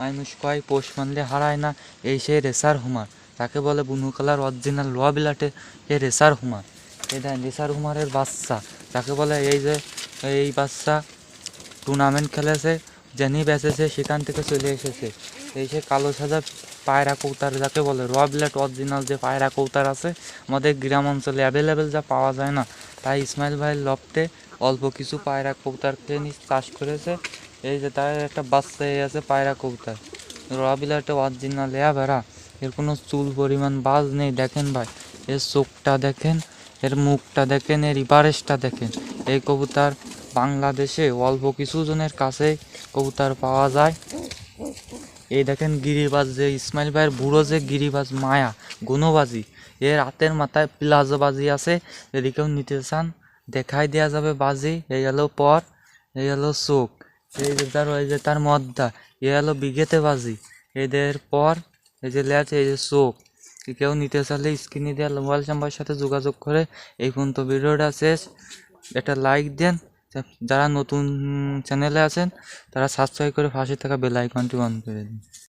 মানুষ কয় পোষ মানলে হারায় না, এই সেই রেসার হুমার। তাকে বলে বুনু কালার অরিজিনাল ল বিলাটে, এ রেসার হুমার। এটা রেসার হুমারের বাচ্চা। তাকে বলে এই যে, এই বাচ্চা টুর্নামেন্ট খেলেছে জেনি বেঁচেছে, সেখান থেকে চলে এসেছে। এই সে কালো সাদা পায়রা কৌতার যাকে বলে র বিলাট অরিজিনাল যে পায়রা কৌতার আছে, আমাদের গ্রাম অঞ্চলে অ্যাভেলেবেল যা পাওয়া যায় না। তাই ইসমাইল ভাইয়ের লফটে অল্প কিছু পায়রা কৌতার খেয়ে চাষ করেছে। এই যে তার একটা বাচ্চা এই আছে পায়রা কৌতার র বিলাটে অরিজিনাল এয়া ভেড়া এর কোনো চুল পরিমাণ বাজ নেই, দেখেন ভাই। এর চোখটা দেখেন, এর মুখটা দেখেন, এর ইবারেসটা দেখেন। এই কবুতর বাংলাদেশে অল্প কিছু জনের কাছে কবুতর পাওয়া যায়। এই দেখেন গিরিবাজ যে ইসমাইল ভাইয়ের বুড়ো যে গিরিবাজ মায়া, গুণবাজি। এর হাতের মাথায় প্লাজো বাজি আছে এদিকেও নিতে চান, দেখাই দেওয়া যাবে বাজি। এই হলো পর, এই হলো চোখ। এই যে তার ওই যে তার মদ্দা এ হলো বিঘেতে বাজি। এদের পর এই যে ল্যাচ এই যে চোখ কেউ নিতে চাইলে স্ক্রিনে দেওয়া মোবাইল নাম্বারের সাথে যোগাযোগ করে এই পর্যন্ত ভিডিওটা শেষ। একটা লাইক দেন, যারা নতুন চ্যানেলে আছেন, তারা সাবস্ক্রাইব করে পাশে থাকা বেল আইকনটি অন করে দিন।